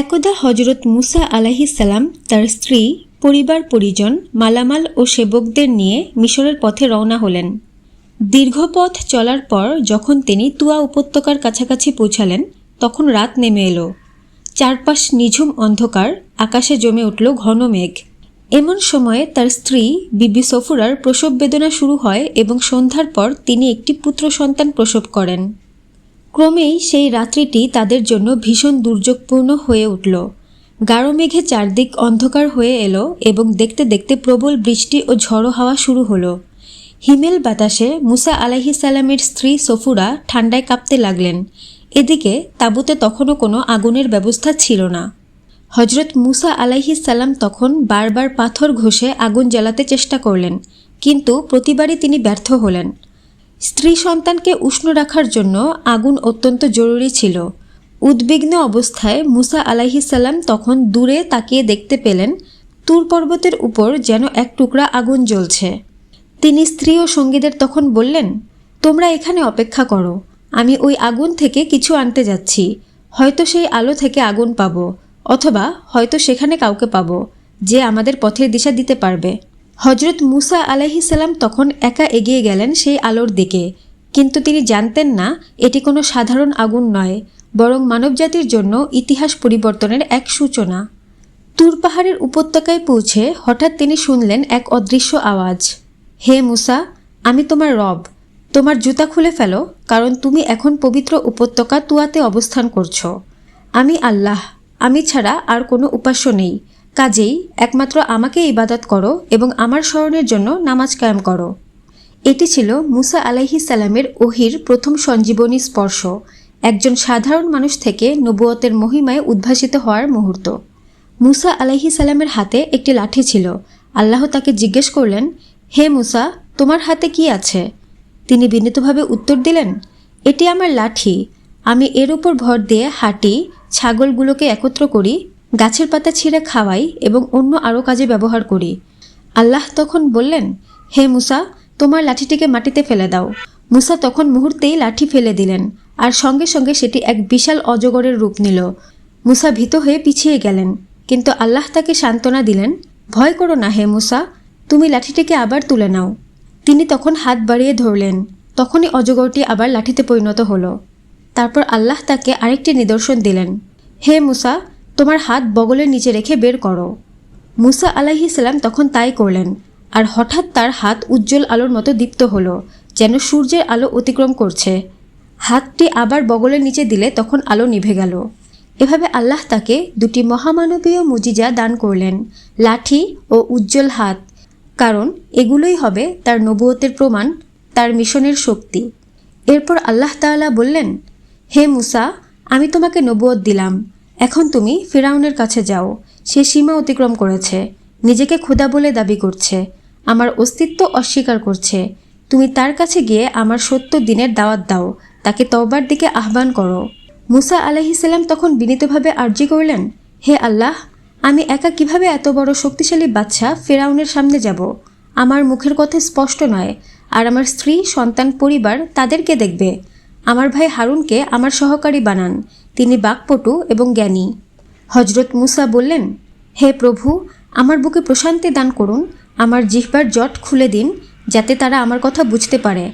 একদা হজরত মুসা আলাহিসাল্লাম তার স্ত্রী, পরিবার পরিজন, মালামাল ও সেবকদের নিয়ে মিশরের পথে রওনা হলেন। দীর্ঘ পথ চলার পর যখন তিনি তুয়া উপত্যকার কাছাকাছি পৌঁছালেন, তখন রাত নেমে এলো। চারপাশ নিঝুম অন্ধকার, আকাশে জমে উঠল ঘন মেঘ। এমন সময়ে তার স্ত্রী, বিবি সফুরার প্রসব বেদনা শুরু হয় এবং সন্ধ্যার পর তিনি একটি পুত্র সন্তান প্রসব করেন। ক্রমেই সেই রাত্রিটি তাদের জন্য ভীষণ দুর্যোগপূর্ণ হয়ে উঠল। গাঢ় মেঘে চারদিক অন্ধকার হয়ে এলো এবং দেখতে দেখতে প্রবল বৃষ্টি ও ঝড়ো হাওয়া শুরু হলো। হিমেল বাতাসে মুসা আলাহিসাল্লামের স্ত্রী সফুরা ঠান্ডায় কাঁপতে লাগলেন। এদিকে তাঁবুতে তখনও কোনো আগুনের ব্যবস্থা ছিল না। হজরত মুসা আলাইহিসাল্লাম তখন বারবার পাথর ঘষে আগুন জ্বালাতে চেষ্টা করলেন, কিন্তু প্রতিবারই তিনি ব্যর্থ হলেন। স্ত্রী সন্তানকে উষ্ণ রাখার জন্য আগুন অত্যন্ত জরুরি ছিল। উদ্বিগ্ন অবস্থায় মুসা আলাইহিসাল্লাম তখন দূরে তাকিয়ে দেখতে পেলেন, তুর পর্বতের উপর যেন এক টুকরা আগুন জ্বলছে। তিনি স্ত্রী ও সঙ্গীদের তখন বললেন, তোমরা এখানে অপেক্ষা করো, আমি ওই আগুন থেকে কিছু আনতে যাচ্ছি। হয়তো সেই আলো থেকে আগুন পাবো, অথবা হয়তো সেখানে কাউকে পাবো, যে আমাদের পথের দিশা দিতে পারবে। হজরত মুসা আলাইহিসাল্লাম তখন একা এগিয়ে গেলেন সেই আলোর দিকে। কিন্তু তিনি জানতেন না, এটি কোনো সাধারণ আগুন নয়, বরং মানবজাতির জন্য ইতিহাস পরিবর্তনের এক সূচনা। তুর পাহাড়ের উপত্যকায় পৌঁছে হঠাৎ তিনি শুনলেন এক অদৃশ্য আওয়াজ। হে মুসা, আমি তোমার রব, তোমার জুতা খুলে ফেলো, কারণ তুমি এখন পবিত্র উপত্যকা তুয়াতে অবস্থান করছ। আমি আল্লাহ, আমি ছাড়া আর কোনো উপাস্য নেই। কাজেই একমাত্র আমাকে ইবাদত করো এবং আমার স্মরণের জন্য নামাজ কায়েম করো। এটি ছিল মুসা আলাইহি সালামের ওহির প্রথম সঞ্জীবনী স্পর্শ, একজন সাধারণ মানুষ থেকে নবুয়তের মহিমায় উদ্ভাসিত হওয়ার মুহূর্ত। মুসা আলাইহি সালামের হাতে একটি লাঠি ছিল। আল্লাহ তাকে জিজ্ঞেস করলেন, হে মুসা, তোমার হাতে কি আছে? তিনি বিনীতভাবে উত্তর দিলেন, এটি আমার লাঠি। আমি এর উপর ভর দিয়ে হাঁটি, ছাগলগুলোকে একত্র করি গাছের পাতা ছিঁড়ে খাওয়াই এবং অন্য আরও কাজে ব্যবহার করি। আল্লাহ তখন বললেন, হে মুসা, তোমার লাঠিটিকে মাটিতে ফেলে দাও। মুসা তখন মুহূর্তেই লাঠি ফেলে দিলেন আর সঙ্গে সঙ্গে সেটি এক বিশাল অজগরের রূপ নিল। মুসা ভীত হয়ে পিছিয়ে গেলেন, কিন্তু আল্লাহ তাকে সান্ত্বনা দিলেন, ভয় করো না হে মুসা, তুমি লাঠিটিকে আবার তুলে নাও। তিনি তখন হাত বাড়িয়ে ধরলেন, তখনই অজগরটি আবার লাঠিতে পরিণত হলো। তারপর আল্লাহ তাকে আরেকটি নিদর্শন দিলেন, হে মুসা তোমার হাত বগলের নিচে রেখে বের করো। মুসা আলাহিসাল্লাম তখন তাই করলেন, আর হঠাৎ তার হাত উজ্জ্বল আলোর মতো দীপ্ত হলো, যেন সূর্যের আলো অতিক্রম করছে। হাতটি আবার বগলের নিচে দিলে তখন আলো নিভে গেল। এভাবে আল্লাহ তাকে দুটি মহামানবীয় মুজিজা দান করলেন, লাঠি ও উজ্জ্বল হাত, কারণ এগুলোই হবে তার নবুয়তের প্রমাণ, তার মিশনের শক্তি। এরপর আল্লাহ তাআলা বললেন, হে মুসা, আমি তোমাকে নবুয়ত দিলাম এখন তুমি ফিরাউনের কাছে যাও। সে সীমা অতিক্রম করেছে। নিজেকে ক্ষুদা বলে দাবি করছে। আমার অস্তিত্ব অস্বীকার করছে। তুমি তার কাছে গিয়ে আমার সত্য দিনের দাওয়াত দাও। তাকে তওবার দিকে আহ্বান করো। মুসা আলাহিসাল্লাম তখন বিনীতভাবে আর্জি করলেন, হে আল্লাহ, আমি একা কীভাবে এত বড় শক্তিশালী বাচ্চা ফেরাউনের সামনে যাব? আমার মুখের কথা স্পষ্ট নয়। আর আমার স্ত্রী, সন্তান, পরিবার তাদেরকে দেখবে। আমার ভাই হারুনকে আমার সহকারী বানান। তিনি বাকপটু এবং জ্ঞানী। হজরত মুসা বললেন, হে প্রভু, আমার বুকে প্রশান্তি দান করুন, আমার জিহ্বার জট খুলে দিন, যাতে তারা আমার কথা বুঝতে পারে।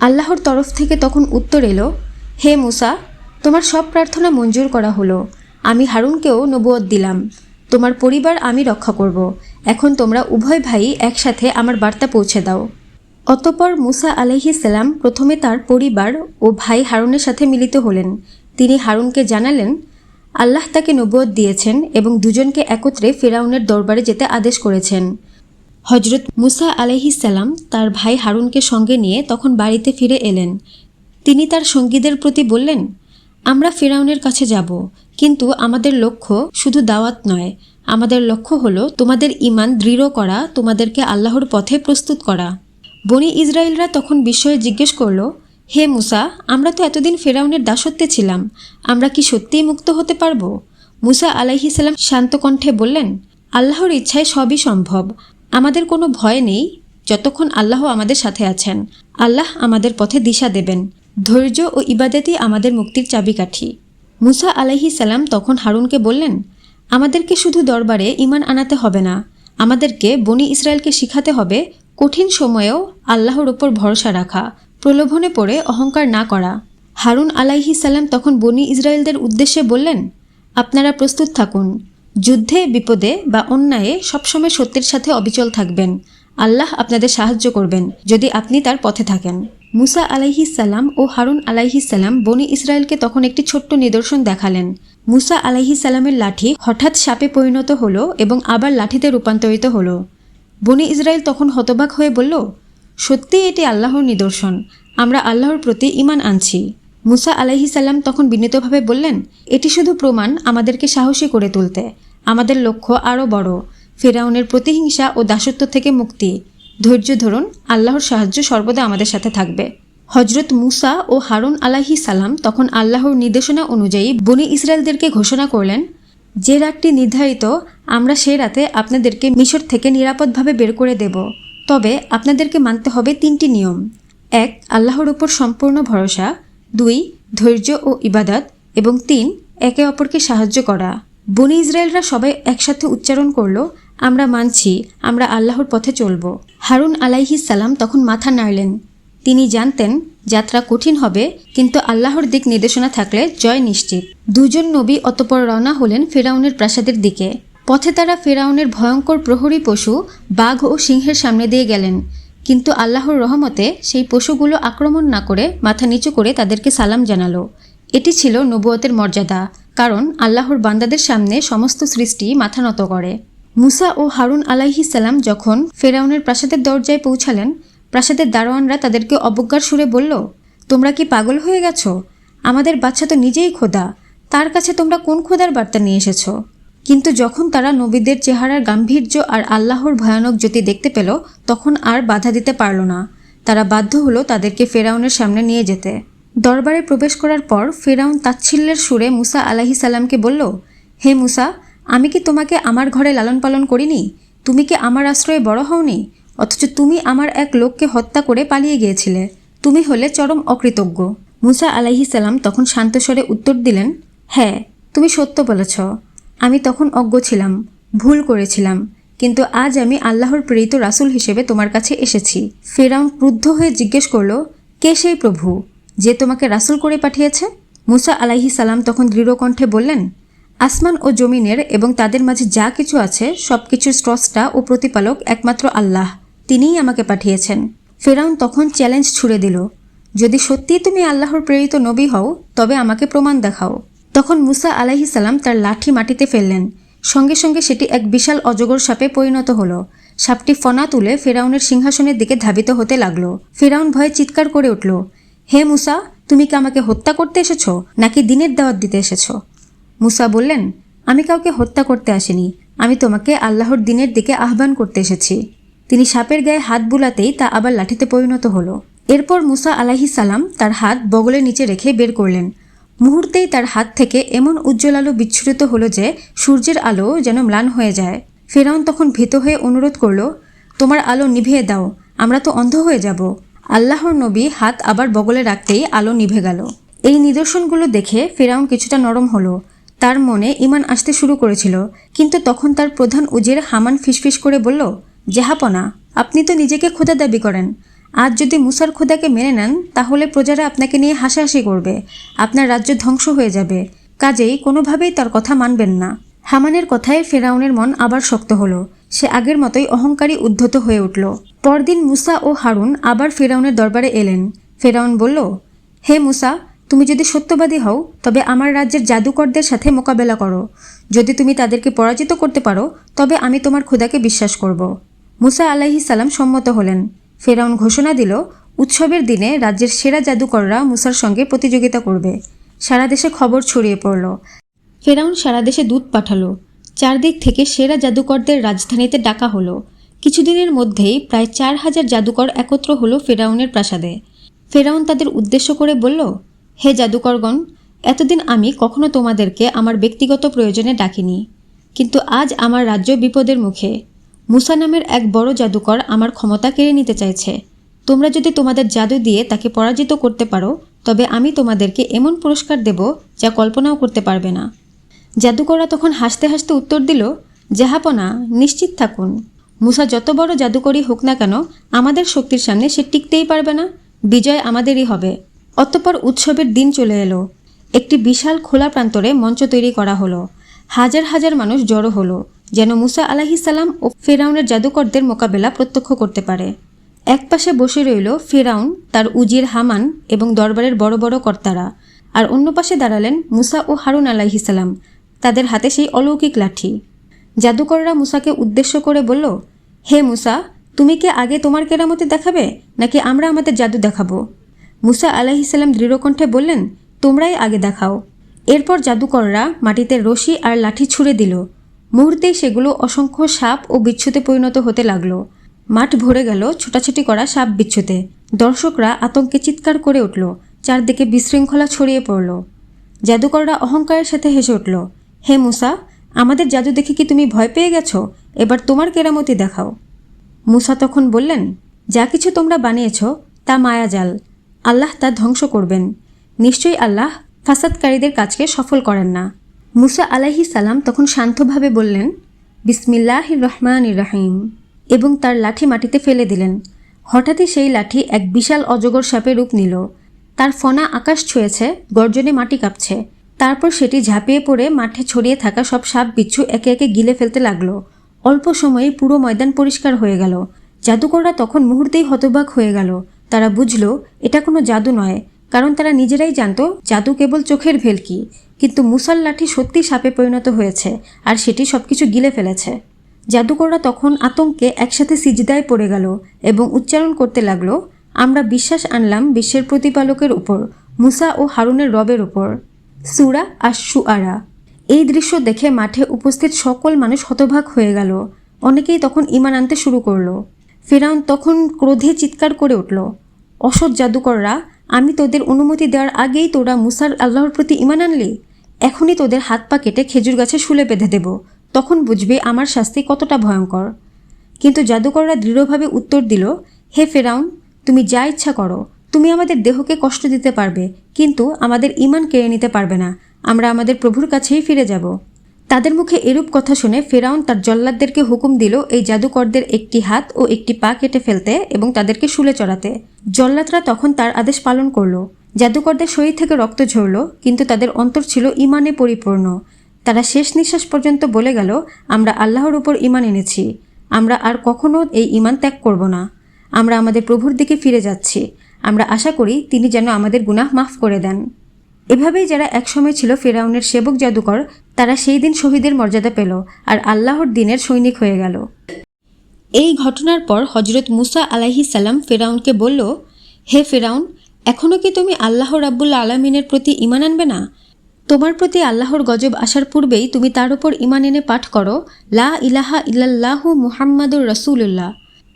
আল্লাহর তরফ থেকে তখন উত্তর এলো, হে মুসা, তোমার সব প্রার্থনা মঞ্জুর করা হলো। আমি হারুনকেও নবুয়ত দিলাম। তোমার পরিবার আমি রক্ষা করব। এখন তোমরা উভয় ভাই একসাথে আমার বার্তা পৌঁছে দাও। অতপর মুসা আলহিসাল্লাম প্রথমে তার পরিবার ও ভাই হারুনের সাথে মিলিত হলেন। তিনি হারুনকে জানালেন, আল্লাহ তাকে নবুয়ত দিয়েছেন এবং দুজনকে একত্রে ফেরাউনের দরবারে যেতে আদেশ করেছেন। হজরত মুসা আলহিসাল্লাম তার ভাই হারুনকে সঙ্গে নিয়ে তখন বাড়িতে ফিরে এলেন। তিনি তার সঙ্গীদের প্রতি বললেন, আমরা ফেরাউনের কাছে যাব, কিন্তু আমাদের লক্ষ্য শুধু দাওয়াত নয়। আমাদের লক্ষ্য হলো তোমাদের ইমান দৃঢ় করা, তোমাদেরকে আল্লাহর পথে প্রস্তুত করা। বনি ইসরায়েলরা তখন বিস্ময়ে জিজ্ঞেস করল হে মুসা, আমরা তো এতদিন ফেরাউনের দাসত্বে ছিলাম, আমরা কি সত্যিই মুক্ত হতে পারব? মুসা আলাইহিসাল্লাম শান্ত কণ্ঠে বললেন, আল্লাহর ইচ্ছায় সবই সম্ভব। আমাদের কোনো ভয় নেই, যতক্ষণ আল্লাহ আমাদের সাথে আছেন। আল্লাহ আমাদের পথে দিশা দেবেন। ধৈর্য ও ইবাদতই আমাদের মুক্তির চাবিকাঠি। মুসা আলাইহি সালাম তখন হারুনকে বললেন, আমাদেরকে শুধু দরবারে ইমান আনাতে হবে না, আমাদেরকে বনি ইসরায়েলকে শিখাতে হবে, কঠিন সময়েও আল্লাহর ওপর ভরসা রাখা। প্রলোভনে পড়ে অহংকার না করা। হারুন আলাইহি সালাম তখন বনি ইসরায়েলদের উদ্দেশ্যে বললেন, আপনারা প্রস্তুত থাকুন। যুদ্ধে, বিপদে বা অন্যায়ে সবসময় সত্যের সাথে অবিচল থাকবেন। আল্লাহ আপনাদের সাহায্য করবেন যদি আপনি তার পথে থাকেন। মুসা আলাইহি সালাম ও হারুন আলাইহি সালাম বনি ইসরায়েলকে তখন একটি ছোট্ট নিদর্শন দেখালেন। মুসা আলাইহি সালামের লাঠি হঠাৎ সাপে পরিণত হলো এবং আবার লাঠিতে রূপান্তরিত হলো। বনি ইসরায়েল তখন হতবাক হয়ে বলল সত্যি এটি আল্লাহর নিদর্শন। আমরা আল্লাহর প্রতি ইমান আনছি। মুসা আলাইহি সাল্লাম তখন বিনীতভাবে বললেন, এটি শুধু প্রমাণ আমাদেরকে সাহসী করে তুলতে। আমাদের লক্ষ্য আরও বড়। ফেরাউনের প্রতিহিংসা ও দাসত্ব থেকে মুক্তি। ধৈর্য ধরুন, আল্লাহর সাহায্য সর্বদা আমাদের সাথে থাকবে। হজরত মুসা ও হারুন আলাহি সালাম তখন আল্লাহর নির্দেশনা অনুযায়ী বনি ইসরায়েলদেরকে ঘোষণা করলেন, যে রাতটি নির্ধারিত, আমরা সে রাতে আপনাদেরকে মিশর থেকে নিরাপদভাবে বের করে দেব। তবে আপনাদেরকে মানতে হবে তিনটি নিয়ম। এক, আল্লাহর উপর সম্পূর্ণ ভরসা। দুই, ধৈর্য ও ইবাদত। এবং তিন, একে অপরকে সাহায্য করা। বনি ইসরায়েলরা সবাই একসাথে উচ্চারণ করল, আমরা মানছি, আমরা আল্লাহর পথে চলব। হারুন আলাইহি সালাম তখন মাথা নাড়লেন। তিনি জানতেন, যাত্রা কঠিন হবে, কিন্তু আল্লাহর দিক নির্দেশনা থাকলে জয় নিশ্চিত। দুজন নবী অতপর রওনা হলেন ফেরাউনের প্রাসাদের দিকে। পথে তারা ফেরাউনের ভয়ঙ্কর প্রহরী পশু, বাঘ ও সিংহের সামনে দিয়ে গেলেন। কিন্তু আল্লাহর রহমতে সেই পশুগুলো আক্রমণ না করে মাথা নিচু করে তাদেরকে সালাম জানালো। এটি ছিল নবুয়তের মর্যাদা, কারণ আল্লাহর বান্দাদের সামনে সমস্ত সৃষ্টি মাথা নত করে। মুসা ও হারুন আলাইহি সালাম যখন ফেরাউনের প্রাসাদের দরজায় পৌঁছালেন, প্রাসাদের দারোয়ানরা তাদেরকে অবজ্ঞার সুরে বলল, তোমরা কি পাগল হয়ে গেছো? আমাদের বাচ্চা তো নিজেই খোদা। তার কাছে তোমরা কোন খোদার বার্তা নিয়ে এসেছ? কিন্তু যখন তারা নবীদের চেহারার গাম্ভীর্য আর আল্লাহর ভয়ানক জ্যোতি দেখতে পেল, তখন আর বাধা দিতে পারল না। তারা বাধ্য হলো তাদেরকে ফেরাউনের সামনে নিয়ে যেতে। দরবারে প্রবেশ করার পর ফেরাউন তাচ্ছিল্যের সুরে মুসা আলাহি সাল্লামকে বলল, হে মুসা, আমি কি তোমাকে আমার ঘরে লালন পালন করিনি? তুমি কি আমার আশ্রয়ে বড় হওনি? অথচ তুমি আমার এক লোককে হত্যা করে পালিয়ে গিয়েছিলে। তুমি হলে চরম অকৃতজ্ঞ। মুসা আলাহি সাল্লাম তখন শান্তস্বরে উত্তর দিলেন হ্যাঁ তুমি সত্য বলেছ। আমি তখন অজ্ঞ ছিলাম, ভুল করেছিলাম, কিন্তু আজ আমি আল্লাহর প্রেরিত রাসূল হিসেবে তোমার কাছে এসেছি। ফেরাউন ক্রুদ্ধ হয়ে জিজ্ঞেস করল, কে সেই প্রভু যে তোমাকে রাসূল করে পাঠিয়েছে? মুসা আলাইহি সালাম তখন দৃঢ় কণ্ঠে বললেন, আসমান ও জমিনের এবং তাদের মাঝে যা কিছু আছে সব কিছুর স্রষ্টা ও প্রতিপালক একমাত্র আল্লাহ, তিনিই আমাকে পাঠিয়েছেন। ফেরাউন তখন চ্যালেঞ্জ ছুড়ে দিল, যদি সত্যিই তুমি আল্লাহর প্রেরিত নবী হও, তবে আমাকে প্রমাণ দেখাও। তখন মুসা আলাইহি সালাম তার লাঠি মাটিতে ফেললেন। সঙ্গে সঙ্গে সেটি এক বিশাল অজগর সাপে পরিণত হলো। সাপটি ফনা তুলে ফেরাউনের সিংহাসনের দিকে ধাবিত হতে লাগল। ফেরাউন ভয়ে চিৎকার করে উঠল, হে মুসা, তুমি কি আমাকে হত্যা করতে এসেছ, নাকি দিনের দাওয়াত দিতে এসেছ? মুসা বললেন, আমি কাউকে হত্যা করতে আসিনি। আমি তোমাকে আল্লাহর দিনের দিকে আহ্বান করতে এসেছি। তিনি সাপের গায়ে হাত বুলাতেই তা আবার লাঠিতে পরিণত হলো। এরপর মুসা আলাহি সালাম তার হাত বগলের নিচে রেখে বের করলেন। মুহূর্তেই তার হাত থেকে এমন উজ্জ্বল আলো বিচ্ছুরিত হলো যে সূর্যের আলো যেন ম্লান হয়ে যায়। ফেরাউন তখন ভীত হয়ে অনুরোধ করল, তোমার আলো নিভিয়ে দাও, আমরা তো অন্ধ হয়ে যাব। আল্লাহর নবী হাত আবার বগলে রাখতেই আলো নিভে গেল। এই নিদর্শনগুলো দেখে ফেরাউন কিছুটা নরম হলো। তার মনে ইমান আসতে শুরু করেছিল, কিন্তু তখন তার প্রধান উজির হামান ফিসফিস করে বলল, জাহাপনা, আপনি তো নিজেকে খোদা দাবি করেন। আজ যদি মুসার খোদাকে মেনে নেন, তাহলে প্রজারা আপনাকে নিয়ে হাসাহাসি করবে। আপনার রাজ্য ধ্বংস হয়ে যাবে। কাজেই কোনোভাবেই তার কথা মানবেন না। হামানের কথায় ফেরাউনের মন আবার শক্ত হলো। সে আগের মতোই অহংকারী উদ্ধত হয়ে উঠল। পরদিন মুসা ও হারুন আবার ফেরাউনের দরবারে এলেন। ফেরাউন বলল, হে মুসা, তুমি যদি সত্যবাদী হও, তবে আমার রাজ্যের জাদুকরদের সাথে মোকাবেলা করো। যদি তুমি তাদেরকে পরাজিত করতে পারো, তবে আমি তোমার খোদাকে বিশ্বাস করব। মুসা আলাহি সালাম সম্মত হলেন। ফেরাউন ঘোষণা দিল, উৎসবের দিনে রাজ্যের সেরা জাদুকররা মুসার সঙ্গে প্রতিযোগিতা করবে। সারা দেশে খবর ছড়িয়ে পড়ল। ফেরাউন সারা দেশে দূত পাঠালো। চারদিক থেকে সেরা জাদুকরদের রাজধানীতে ডাকা হলো। কিছুদিনের মধ্যেই প্রায় চার হাজার জাদুকর একত্র হলো ফেরাউনের প্রাসাদে। ফেরাউন তাদের উদ্দেশ্য করে বলল, হে জাদুকরগণ, এতদিন আমি কখনো তোমাদেরকে আমার ব্যক্তিগত প্রয়োজনে ডাকিনি। কিন্তু আজ আমার রাজ্য বিপদের মুখে। মুসা নামের এক বড় জাদুকর আমার ক্ষমতা কেড়ে নিতে চাইছে। তোমরা যদি তোমাদের জাদু দিয়ে তাকে পরাজিত করতে পারো, তবে আমি তোমাদেরকে এমন পুরস্কার দেব যা কল্পনাও করতে পারবে না। জাদুকররা তখন হাসতে হাসতে উত্তর দিল, জাহাপনা, নিশ্চিত থাকুন। মুসা যত বড় জাদুকরই হোক না কেন, আমাদের শক্তির সামনে সে টিকতেই পারবে না, বিজয় আমাদেরই হবে। অতঃপর উৎসবের দিন চলে এলো। একটি বিশাল খোলা প্রান্তরে মঞ্চ তৈরি করা হলো। হাজার হাজার মানুষ জড়ো হলো। যেন মুসা আলাহিসাল্লাম ও ফেরাউনের জাদুকরদের মোকাবেলা প্রত্যক্ষ করতে পারে। একপাশে বসে রইল ফেরাউন, তার উজির হামান এবং দরবারের বড় বড় কর্তারা। আর অন্য পাশে দাঁড়ালেন মুসা ও হারুন আলাহিসাল্লাম তাদের হাতে সেই অলৌকিক লাঠি। জাদুকররা মুসাকে উদ্দেশ্য করে বলল, হে মুসা, তুমি কি আগে তোমার কেরামতি দেখাবে, নাকি আমরা আমাদের জাদু দেখাবো? মুসা আলাহিসাল্লাম দৃঢ়কণ্ঠে বললেন, তোমরাই আগে দেখাও। এরপর জাদুকররা মাটিতে রশি আর লাঠি ছুঁড়ে দিল। মুহূর্তেই সেগুলো অসংখ্য সাপ ও বিচ্ছুতে পরিণত হতে লাগল। মাঠ ভরে গেল ছোটাছুটি করা সাপ বিচ্ছুতে। দর্শকরা আতঙ্কে চিৎকার করে উঠল, চারদিকে বিশৃঙ্খলা ছড়িয়ে পড়ল। জাদুকররা অহংকারের সাথে হেসে উঠল, হে মুসা, আমাদের জাদু দেখে কি তুমি ভয় পেয়ে গেছো? এবার তোমার কেরামতি দেখাও। মুসা তখন বললেন, যা কিছু তোমরা বানিয়েছ, তা মায়াজাল আল্লাহ তা ধ্বংস করবেন। নিশ্চয়ই আল্লাহ ফাসাদকারীদের কাজকে সফল করেন না। মুসা আলাহি সালাম তখন শান্তভাবে বললেন বিসমিল্লাহ রহমান রাহিম। এবং তার লাঠি মাটিতে ফেলে দিলেন। হঠাৎই সেই লাঠি এক বিশাল অজগর সাপে রূপ নিল। তার ফনা আকাশ ছুঁয়েছে, গর্জনে মাটি কাঁপছে। তারপর সেটি ঝাঁপিয়ে পড়ে মাঠে ছড়িয়ে থাকা সব সাপ বিচ্ছু একে একে গিলে ফেলতে লাগল। অল্প সময়ে পুরো ময়দান পরিষ্কার হয়ে গেল। জাদুকররা তখন মুহূর্তেই হতবাক হয়ে গেল। তারা বুঝল, এটা কোনো জাদু নয়, কারণ তারা নিজেরাই জানত জাদু কেবল চোখের ভেলকি। কিন্তু মুসাল লাঠি সত্যি সাপে পরিণত হয়েছে, আর সেটি সবকিছু গিলে ফেলেছে। জাদুকররা তখন আতঙ্কে একসাথে সিজদায় পড়ে গেল এবং উচ্চারণ করতে লাগল, আমরা বিশ্বাস আনলাম বিশ্বের প্রতিপালকের উপর, মুসা ও হারুনের রবের উপর। সুরা আর সুআরা এই দৃশ্য দেখে মাঠে উপস্থিত সকল মানুষ হতভাগ হয়ে গেল। অনেকেই তখন ইমান আনতে শুরু করল। ফেরাউন তখন ক্রোধে চিৎকার করে উঠল, অসৎ জাদুকররা, আমি তোদের অনুমতি দেওয়ার আগেই তোরা মুসার আল্লাহর প্রতি ইমান আনলি? এখনই তোদের হাত পা কেটে খেজুর গাছে শুলে বেঁধে দেব। তখন বুঝবে আমার শাস্তি কতটা ভয়ঙ্কর। কিন্তু জাদুকররা দৃঢ়ভাবে উত্তর দিল, হে ফেরাউন, তুমি যা ইচ্ছা করো। তুমি আমাদের দেহকে কষ্ট দিতে পারবে, কিন্তু আমাদের ইমান কেড়ে নিতে পারবে না। আমরা আমাদের প্রভুর কাছেই ফিরে যাব। তাদের মুখে এরূপ কথা শুনে ফেরাউন তার জল্লাদদেরকে হুকুম দিল এই জাদুকরদের একটি হাত ও একটি পা কেটে ফেলতে এবং তাদেরকে শুলে চড়াতে। জল্লাদরা তখন তার আদেশ পালন করল। জাদুকরদের শরীর থেকে রক্ত ঝরল, কিন্তু তাদের অন্তর ছিল ইমানে পরিপূর্ণ। তারা শেষ নিঃশ্বাস পর্যন্ত বলে গেল, আমরা আল্লাহর উপর ইমান এনেছি। আমরা আর কখনো এই ইমান ত্যাগ করব না। আমরা আমাদের প্রভুর দিকে ফিরে যাচ্ছি। আমরা আশা করি তিনি যেন আমাদের গুনাহ মাফ করে দেন। এভাবেই যারা একসময় ছিল ফেরাউনের সেবক জাদুকর, তারা সেই দিন শহীদের মর্যাদা পেল আর আল্লাহর দিনের সৈনিক হয়ে গেল। এই ঘটনার পর হজরত মুসা আলাহি সাল্লাম ফেরাউনকে বলল, হে ফেরাউন এখনও কি তুমি আল্লাহ রাব্বুল আলমিনের প্রতি ইমান আনবে না? তোমার প্রতি আল্লাহর গজব আসার পূর্বেই তুমি তার উপর ইমান এনে পাঠ করো, লা ইলাহা ইল্লাল্লাহু মুহাম্মাদুর রসুল্লাহ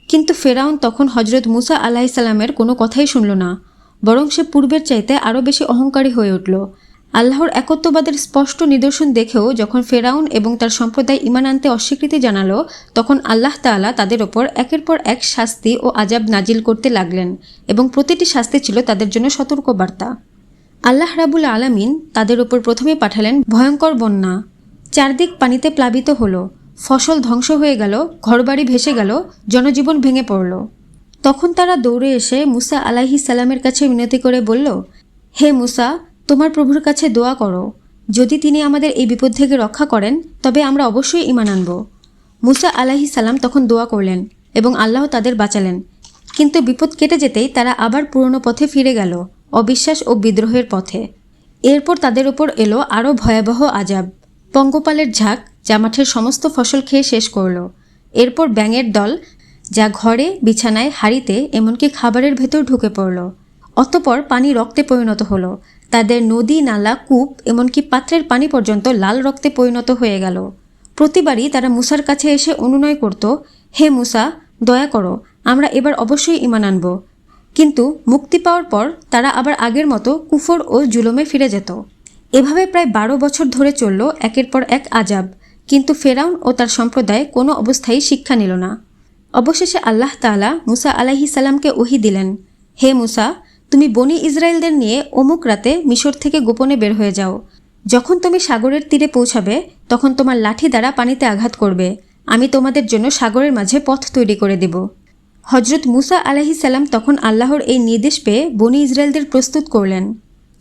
কিন্তু ফেরাউন তখন হজরত মুসা আলাহিসাল্লামের কোনো কথাই শুনল না, বরং সে পূর্বের চাইতে আরও বেশি অহংকারী হয়ে উঠল। আল্লাহর একত্ববাদের স্পষ্ট নিদর্শন দেখেও যখন ফেরাউন এবং তার সম্প্রদায় ইমান আনতে অস্বীকৃতি জানালো, তখন আল্লাহ তাআলা তাদের ওপর একের পর এক শাস্তি ও আজাব নাজিল করতে লাগলেন এবং প্রতিটি শাস্তি ছিল তাদের জন্য সতর্কবার্তা। আল্লাহ রাবুল আলামিন তাদের ওপর প্রথমে পাঠালেন ভয়ঙ্কর বন্যা। চারদিক পানিতে প্লাবিত হলো, ফসল ধ্বংস হয়ে গেল, ঘরবাড়ি ভেসে গেল, জনজীবন ভেঙে পড়ল। তখন তারা দৌড়ে এসে মুসা আলাহি সালামের কাছে মিনতি করে বলল, হে মুসা তোমার প্রভুর কাছে দোয়া করো। যদি তিনি আমাদের এই বিপদ থেকে রক্ষা করেন, তবে আমরা অবশ্যই ইমান আনব। মুসা আলাহি সালাম তখন দোয়া করলেন এবং আল্লাহ তাদের বাঁচালেন। কিন্তু বিপদ কেটে যেতেই তারা আবার পুরনো পথে ফিরে গেল, অবিশ্বাস ও বিদ্রোহের পথে। এরপর তাদের উপর এলো আরও ভয়াবহ আজাব পঙ্গপালের ঝাঁক, যা মাঠের সমস্ত ফসল খেয়ে শেষ করল। এরপর ব্যাঙের দল, যা ঘরে, বিছানায়, হাড়িতে, এমনকি খাবারের ভেতর ঢুকে পড়ল। অতপর পানি রক্তে পরিণত হলো। তাদের নদী, নালা, কূপ, এমনকি পাত্রের পানি পর্যন্ত লাল রক্তে পরিণত হয়ে গেল। প্রতিবারই তারা মুসার কাছে এসে অনুনয় করত, হে মুসা, দয়া করো, আমরা এবার অবশ্যই ইমান আনব। কিন্তু মুক্তি পাওয়ার পর তারা আবার আগের মতো কুফর ও জুলমে ফিরে যেত। এভাবে প্রায় বারো বছর ধরে চলল একের পর এক আজাব কিন্তু ফেরাউন ও তার সম্প্রদায় কোনো অবস্থায় শিক্ষা নিল না। অবশেষে আল্লাহ তাআলা মুসা আলাহি সাল্লামকে ওহি দিলেন, হে মুসা তুমি বনি ইসরায়েলদের নিয়ে অমুক রাতে মিশর থেকে গোপনে বের হয়ে যাও। যখন তুমি সাগরের তীরে পৌঁছাবে, তখন তোমার লাঠি দ্বারা পানিতে আঘাত করবে। আমি তোমাদের জন্য সাগরের মাঝে পথ তৈরি করে দেব। হজরত মুসা আলাহি সাল্লাম তখন আল্লাহর এই নির্দেশ পেয়ে বনি ইসরায়েলদের প্রস্তুত করলেন।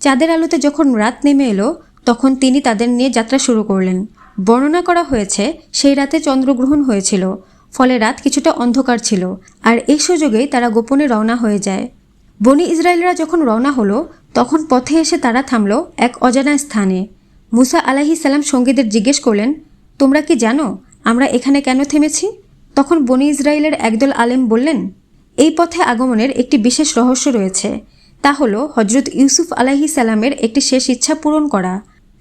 চাঁদের আলোতে যখন রাত নেমে এলো, তখন তিনি তাদের নিয়ে যাত্রা শুরু করলেন। বর্ণনা করা হয়েছে, সেই রাতে চন্দ্রগ্রহণ হয়েছিল, ফলে রাত কিছুটা অন্ধকার ছিল, আর এই সুযোগেই তারা গোপনে রওনা হয়ে যায়। বনি ইসরায়েলরা যখন রওনা হলো, তখন পথে এসে তারা থামল এক অজানা স্থানে। মুসা আলাহি সাল্লাম সঙ্গীদের জিজ্ঞেস করলেন, তোমরা কি জানো আমরা এখানে কেন থেমেছি? তখন বনি ইসরায়েলের একদল আলেম বললেন, এই পথে আগমনের একটি বিশেষ রহস্য রয়েছে। তা হলো হজরত ইউসুফ আলাহি সাল্লামের একটি শেষ ইচ্ছা পূরণ করা।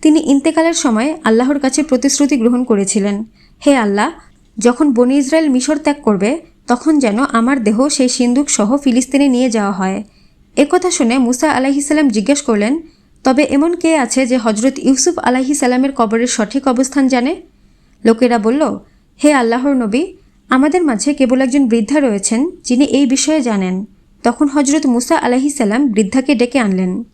তিনি ইন্তেকালের সময় আল্লাহর কাছে প্রতিশ্রুতি গ্রহণ করেছিলেন। হে আল্লাহ, যখন বনি ইসরায়েল মিশর ত্যাগ করবে তখন যেন আমার দেহ সেই সিন্দুক সহ ফিলিস্তিনে নিয়ে যাওয়া হয়। একথা শুনে মুসা আলাহিসাল্লাম জিজ্ঞেস করলেন, তবে এমন কে আছে যে হজরত ইউসুফ আলাহি সাল্লামের কবরের সঠিক অবস্থান জানে? লোকেরা বলল, হে আল্লাহর নবী, আমাদের মাঝে কেবল একজন বৃদ্ধা রয়েছেন যিনি এই বিষয়ে জানেন। তখন হজরত মুসা আলাহি সাল্লাম বৃদ্ধাকে ডেকে আনলেন।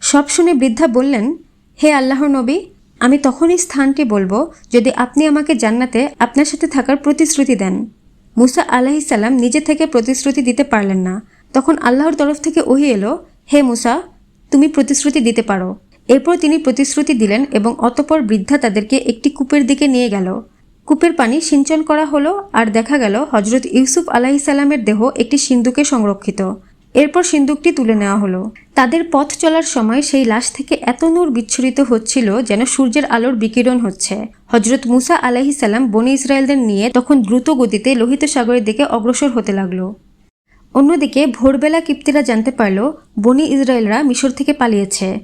সব শুনে বৃদ্ধা বললেন, হে আল্লাহর নবী, আমি তখনই স্থানটি বলব যদি আপনি আমাকে জান্নাতে আপনার সাথে থাকার প্রতিশ্রুতি দেন। মুসা আলাহি সাল্লাম নিজে থেকে প্রতিশ্রুতি দিতে পারলেন না। তখন আল্লাহর তরফ থেকে ওহি এলো, হে মুসা, তুমি প্রতিশ্রুতি দিতে পারো। এরপর তিনি প্রতিশ্রুতি দিলেন এবং অতপর বৃদ্ধা তাদেরকে একটি কূপের দিকে নিয়ে গেল। কূপের পানি সিঞ্চন করা হলো আর দেখা গেল হজরত ইউসুফ আলাহিসাল্লামের দেহ একটি সিন্ধুকে সংরক্ষিত। এরপর সিন্দুকটি তুলে নেওয়া হলো। তাদের পথ চলার সময় সেই লাশ থেকে এত নূর বিচ্ছুরিত হচ্ছিল যেন সূর্যের আলোর বিকিরণ হচ্ছে। হজরত মুসা আলাহি সাল্লাম বনি ইসরায়েলদের নিয়ে তখন দ্রুত গতিতে লোহিত সাগরের দিকে অগ্রসর হতে লাগল। অন্যদিকে ভোরবেলা কিপ্তিরা জানতে পারল, বনি ইসরায়েলরা মিশর থেকে পালিয়েছে।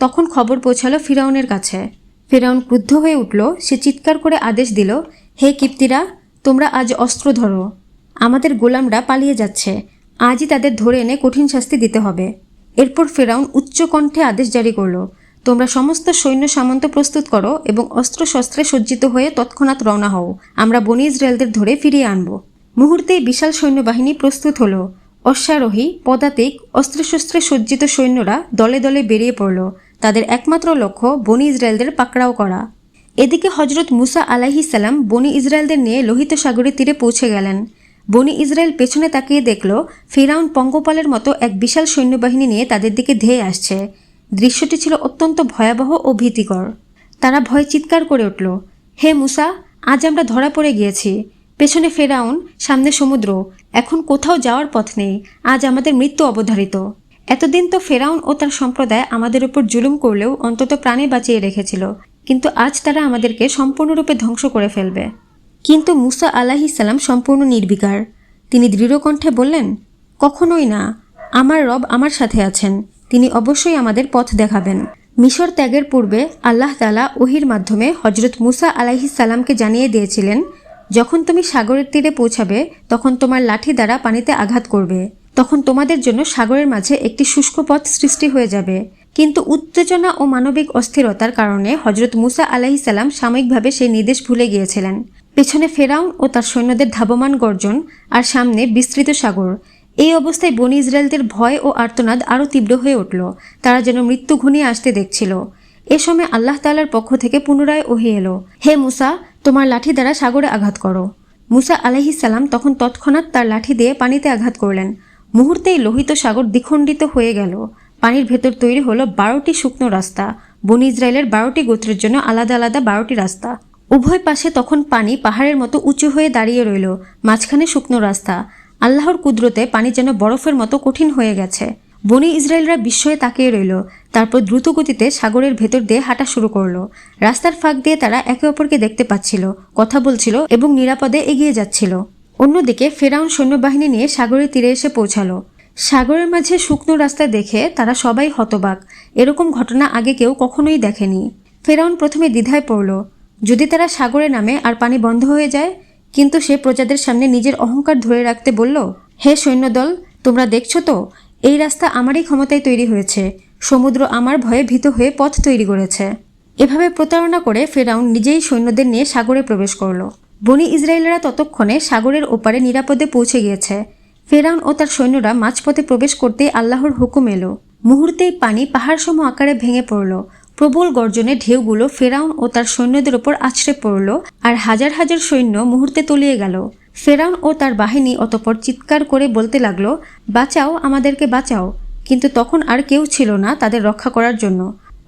তখন খবর পৌঁছালো ফিরাউনের কাছে। ফিরাউন ক্রুদ্ধ হয়ে উঠল, সে চিৎকার করে আদেশ দিল, হে কিপ্তিরা, তোমরা আজ অস্ত্র ধরো। আমাদের গোলামরা পালিয়ে যাচ্ছে। আজই তাদের ধরে এনে কঠিন শাস্তি দিতে হবে। এরপর ফেরাউন উচ্চ কণ্ঠে আদেশ জারি করল, তোমরা সমস্ত সৈন্য সামন্ত প্রস্তুত করো এবং অস্ত্রশস্ত্রে সজ্জিত হয়ে তৎক্ষণাৎ রওনা হও। আমরা বনি ইসরায়েলদের ধরে ফিরিয়ে আনব। মুহূর্তেই বিশাল সৈন্যবাহিনী প্রস্তুত হলো। অশ্বারোহী, পদাতিক, অস্ত্রশস্ত্রে সজ্জিত সৈন্যরা দলে দলে বেরিয়ে পড়ল। তাদের একমাত্র লক্ষ্য বনি ইসরায়েলদের পাকড়াও করা। এদিকে হজরত মুসা আলাহি সালাম বনি ইসরায়েলদের নিয়ে লোহিত সাগরের তীরে পৌঁছে গেলেন। বনি ইসরায়েল পেছনে তাকিয়ে দেখল ফেরাউন পঙ্গপালের মতো এক বিশাল সৈন্যবাহিনী নিয়ে তাদের দিকে ধেয়ে আসছে। দৃশ্যটি ছিল অত্যন্ত ভয়াবহ ও ভীতিকর। তারা ভয় চিৎকার করে উঠল, হে মুসা, আজ আমরা ধরা পড়ে গিয়েছি। পেছনে ফেরাউন, সামনে সমুদ্র। এখন কোথাও যাওয়ার পথ নেই। আজ আমাদের মৃত্যু অবধারিত। এতদিন তো ফেরাউন ও তার সম্প্রদায় আমাদের উপর জুলুম করলেও অন্তত প্রাণে বাঁচিয়ে রেখেছিল। কিন্তু আজ তারা আমাদেরকে সম্পূর্ণরূপে ধ্বংস করে ফেলবে। কিন্তু মুসা আলাহি সালাম সম্পূর্ণ নির্বিকার। তিনি দৃঢ়কণ্ঠে বললেন, কখনোই না। আমার রব আমার সাথে আছেন। তিনি অবশ্যই আমাদের পথ দেখাবেন। মিশর ত্যাগের পূর্বে আল্লাহ তালা ওহির মাধ্যমে হজরত মুসা আলাহি সালামকে জানিয়ে দিয়েছিলেন, যখন তুমি সাগরের তীরে পৌঁছাবে, তখন তোমার লাঠি দ্বারা পানিতে আঘাত করবে। তখন তোমাদের জন্য সাগরের মাঝে একটি শুষ্ক পথ সৃষ্টি হয়ে যাবে। কিন্তু উত্তেজনা ও মানবিক অস্থিরতার কারণে হজরত মুসা আলাহি সাল্লাম সাময়িকভাবে সেই নির্দেশ ভুলে গিয়েছিলেন। পেছনে ফেরাউন ও তার সৈন্যদের ধাবমান গর্জন আর সামনে বিস্তৃত সাগর। এই অবস্থায় বনি ইসরায়েলদের ভয় ও আর্তনাদ আরও তীব্র হয়ে উঠল। তারা যেন মৃত্যু ঘনিয়ে আসতে দেখছিল। এ সময় আল্লাহ তালার পক্ষ থেকে পুনরায় ওহে এলো, হে মুসা, তোমার লাঠি দ্বারা সাগরে আঘাত করো। মুসা আলাহি সালাম তখন তৎক্ষণাৎ তার লাঠি দিয়ে পানিতে আঘাত করলেন। মুহূর্তেই লোহিত সাগর দ্বিখণ্ডিত হয়ে গেল। পানির ভেতর তৈরি হলো বারোটি শুকনো রাস্তা। বনি ইসরায়েলের বারোটি গোত্রের জন্য আলাদা আলাদা বারোটি রাস্তা। উভয় পাশে তখন পানি পাহাড়ের মতো উঁচু হয়ে দাঁড়িয়ে রইল, মাঝখানে শুকনো রাস্তা। আল্লাহর কুদরতে পানি যেন বরফের মতো কঠিন হয়ে গেছে। বনি ইসরায়েলরা বিস্ময়ে তাকিয়ে রইল, তারপর দ্রুত গতিতে সাগরের ভেতর দিয়ে হাঁটা শুরু করল। রাস্তার ফাঁক দিয়ে তারা একে অপরকে দেখতে পাচ্ছিল, কথা বলছিল এবং নিরাপদে এগিয়ে যাচ্ছিল। অন্যদিকে ফেরাউন সৈন্যবাহিনী নিয়ে সাগরের তীরে এসে পৌঁছালো। সাগরের মাঝে শুকনো রাস্তা দেখে তারা সবাই হতবাক। এরকম ঘটনা আগে কেউ কখনোই দেখেনি। ফেরাউন প্রথমে দ্বিধায় পড়ল যদি তারা সাগরে নামে আর পানি বন্ধ হয়ে যায়, কিন্তু সে প্রজাদের সামনে নিজের অহংকার ধরে রাখতে বলল, হে সৈন্যদল, তোমরা দেখছ তো, এই রাস্তা আমারই ক্ষমতায় তৈরি হয়েছে। সমুদ্র আমার ভয়ে ভীত হয়ে পথ তৈরি করেছে। এভাবে প্রতারণা করে ফেরাউন নিজেই সৈন্যদের নিয়ে সাগরে প্রবেশ করল। বনি ইসরায়েলরা ততক্ষণে সাগরের ওপারে নিরাপদে পৌঁছে গিয়েছে। ফেরাউন ও তার সৈন্যরা মাঝপথে প্রবেশ করতেই আল্লাহর হুকুম এলো। মুহূর্তেই পানি পাহাড় সম আকারে ভেঙে পড়ল। প্রবল গর্জনে ঢেউগুলো ফেরাউন ও তার সৈন্যদের ওপর আছড়ে পড়ল আর হাজার হাজার সৈন্য মুহূর্তে তলিয়ে গেল। ফেরাউন ও তার বাহিনী অতপর চিৎকার করে বলতে লাগল, বাঁচাও, আমাদেরকে বাঁচাও। কিন্তু তখন আর কেউ ছিল না তাদের রক্ষা করার জন্য।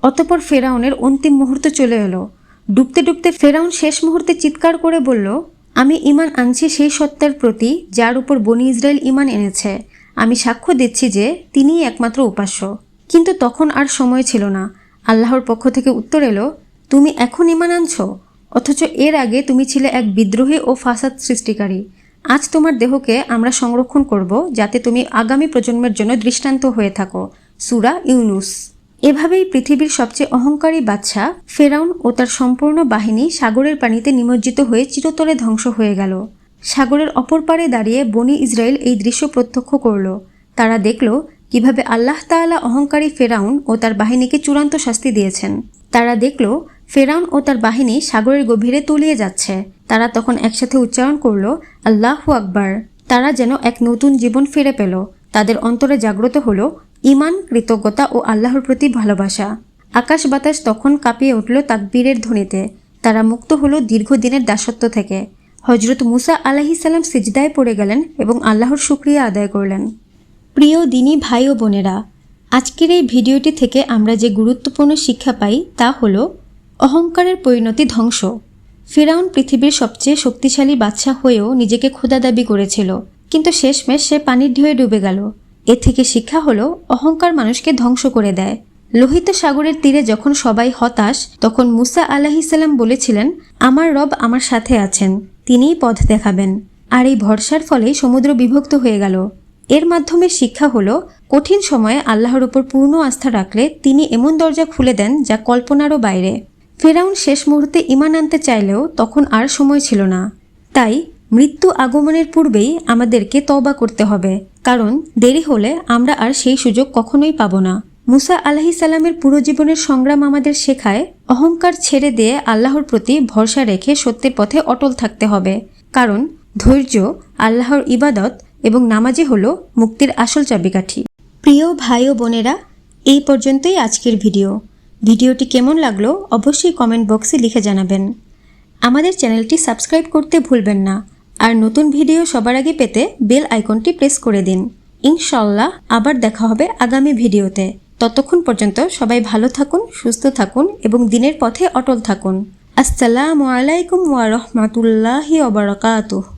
অতপর ফেরাউনের অন্তিম মুহূর্ত চলে এলো। ডুবতে ডুবতে ফেরাউন শেষ মুহূর্তে চিৎকার করে বলল, আমি ইমান আনছি সেই সত্তার প্রতি যার উপর বনি ইসরায়েল ইমান এনেছে। আমি সাক্ষ্য দিচ্ছি যে তিনিই একমাত্র উপাস্য। কিন্তু তখন আর সময় ছিল না। আল্লাহর পক্ষ থেকে উত্তর এলো, তুমি এখন ইমান আনছ? অথচ এর আগে তুমি ছিলে এক বিদ্রোহী ও ফাসাদ সৃষ্টিকারী। আজ তোমার দেহকে আমরা সংরক্ষণ করব যাতে তুমি আগামী প্রজন্মের জন্য দৃষ্টান্ত হয়ে থাকো। সুরা ইউনুস। এভাবেই পৃথিবীর সবচেয়ে অহংকারী বাদশা ফেরাউন ও তার সম্পূর্ণ বাহিনী সাগরের পানিতে নিমজ্জিত হয়ে চিরতরে ধ্বংস হয়ে গেল। সাগরের অপর পারে দাঁড়িয়ে বনি ইসরায়েল এই দৃশ্য প্রত্যক্ষ করল। তারা দেখল কীভাবে আল্লাহ তাআলা অহংকারী ফেরাউন ও তার বাহিনীকে চূড়ান্ত শাস্তি দিয়েছেন। তারা দেখল, ফেরাউন ও তার বাহিনী সাগরের গভীরে তলিয়ে যাচ্ছে। তারা তখন একসাথে উচ্চারণ করল, আল্লাহু আকবার। তারা যেন এক নতুন জীবন ফিরে পেল। তাদের অন্তরে জাগ্রত হলো ইমান, কৃতজ্ঞতা ও আল্লাহর প্রতি ভালোবাসা। আকাশ বাতাস তখন কাঁপিয়ে উঠল তাকবীরের ধ্বনিতে। তারা মুক্ত হলো দীর্ঘদিনের দাসত্ব থেকে। হজরত মুসা আলাহিসাল্লাম সিজদায় পড়ে গেলেন এবং আল্লাহর শুক্রিয়া আদায় করলেন। প্রিয় দিনী ভাই ও বোনেরা, আজকের এই ভিডিওটি থেকে আমরা যে গুরুত্বপূর্ণ শিক্ষা পাই তা হলো অহংকারের পরিণতি ধ্বংস। ফিরাউন পৃথিবীর সবচেয়ে শক্তিশালী বাদশা হয়েও নিজেকে ক্ষুদা দাবি করেছিল, কিন্তু শেষমেশ সে পানির ঢেউয়ে ডুবে গেল। এ থেকে শিক্ষা হলো, অহংকার মানুষকে ধ্বংস করে দেয়। লোহিত সাগরের তীরে যখন সবাই হতাশ, তখন মুসা আলাহিসাল্লাম বলেছিলেন, আমার রব আমার সাথে আছেন, তিনিই পথ দেখাবেন। আর এই ভরসার ফলেই সমুদ্র বিভক্ত হয়ে গেল। এর মাধ্যমে শিক্ষা হলো, কঠিন সময়ে আল্লাহর উপর পূর্ণ আস্থা রাখলে তিনি এমন দরজা খুলে দেন যা কল্পনারও বাইরে। ফেরাউন শেষ মুহূর্তে ইমান আনতে চাইলেও তখন আর সময় ছিল না। তাই মৃত্যু আগমনের পূর্বেই আমাদেরকে তবা করতে হবে, কারণ দেরি হলে আমরা আর সেই সুযোগ কখনোই পাব না। মুসা আলাহি সাল্লামের পুরো জীবনের সংগ্রাম আমাদের শেখায়, অহংকার ছেড়ে দিয়ে আল্লাহর প্রতি ভরসা রেখে সত্যের পথে অটল থাকতে হবে। কারণ ধৈর্য, আল্লাহর ইবাদত এবং নামাজই হলো মুক্তির আসল চাবিকাঠি। প্রিয় ভাই ও বোনেরা, এই পর্যন্তই আজকের ভিডিও। ভিডিওটি কেমন লাগল অবশ্যই কমেন্ট বক্সে লিখে জানাবেন। আমাদের চ্যানেলটি সাবস্ক্রাইব করতে ভুলবেন না আর নতুন ভিডিও সবার আগে পেতে বেল আইকনটি প্রেস করে দিন। ইনশাল্লাহ আবার দেখা হবে আগামী ভিডিওতে। ততক্ষণ পর্যন্ত সবাই ভালো থাকুন, সুস্থ থাকুন এবং দিনের পথে অটল থাকুন। আসসালামু আলাইকুম ওয়া রাহমাতুল্লাহি ওয়া বারাকাতুহু।